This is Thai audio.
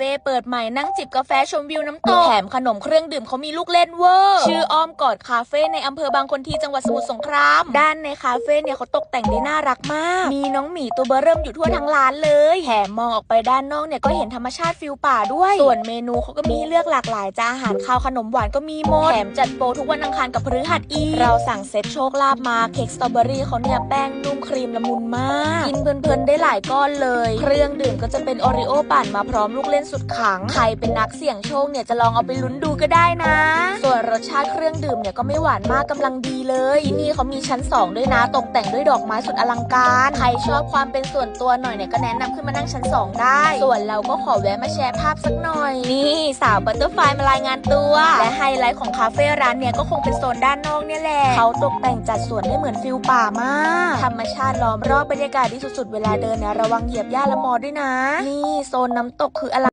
ฟ่เปิดใหม่นั่งจิบกาแฟชมวิวน้ำตก แถมขนมเครื่องดื่มเขามีลูกเล่นเวอร์ ชื่ออ้อมกอดคาเฟ่ในอำเภอบางคนทีจังหวัดสมุทรสงคราม ด้านในคาเฟ่เนี่ยเขาตกแต่งได้น่ารักมาก มีน้องหมีตัวเบอร์เริ่มอยู่ทั่วทั้งร้านเลยแถมมองออกไปด้านนอกเนี่ยก็เห็นธรรมชาติฟิลป่าด้วย ส่วนเมนูเขาก็มีให้เลือกหลากหลายจ้าอาหารข้าวขนมหวานก็มีหมดแถมจัดโปรทุกวันอังคารกับพฤหัสอีกเราสั่งเซ็ตโชคลาภมาเค้กสตรอเบอรี่เขาเนี่ยแป้งนุ่มครีมละมุนมากกินเพลินๆได้หลายก้อนเลย เครื่องดื่มก็จะเป็นโอริโอปั่นมาพร้อมลูกเล่นสุดขลัง ใครเป็นนักเสี่ยงโชคเนี่ยจะลองเอาไปลุ้นดูก็ได้นะ ส่วนรสชาติเครื่องดื่มเนี่ยก็ไม่หวานมากกำลังดีเลยที่นี่เขามีชั้น 2 ด้วยนะตกแต่งด้วยดอกไม้สุดอลังการ ใครชอบความเป็นส่วนตัวหน่อยเนี่ยก็แนะนำขึ้นมานั่งชั้น 2 ได้ ส่วนเราก็ขอแวะมาแชร์ภาพสักหน่อย นี่สาวบัตเตอร์ไฟมารายงานตัว และไฮไลท์ของคาเฟ่ร้านเนี่ยก็คงเป็นโซนด้านนอกเนี่ยแหละเขาตกแต่งจัดสวนได้เหมือนฟิลป่ามาก ธรรมชาติล้อมรอบบรรยากาศดีสุดๆเวลาเดินเนี่ยระวังเหยียบหญ้าและมอด้วยนะ นี่โซนน้ำตกคืออะไร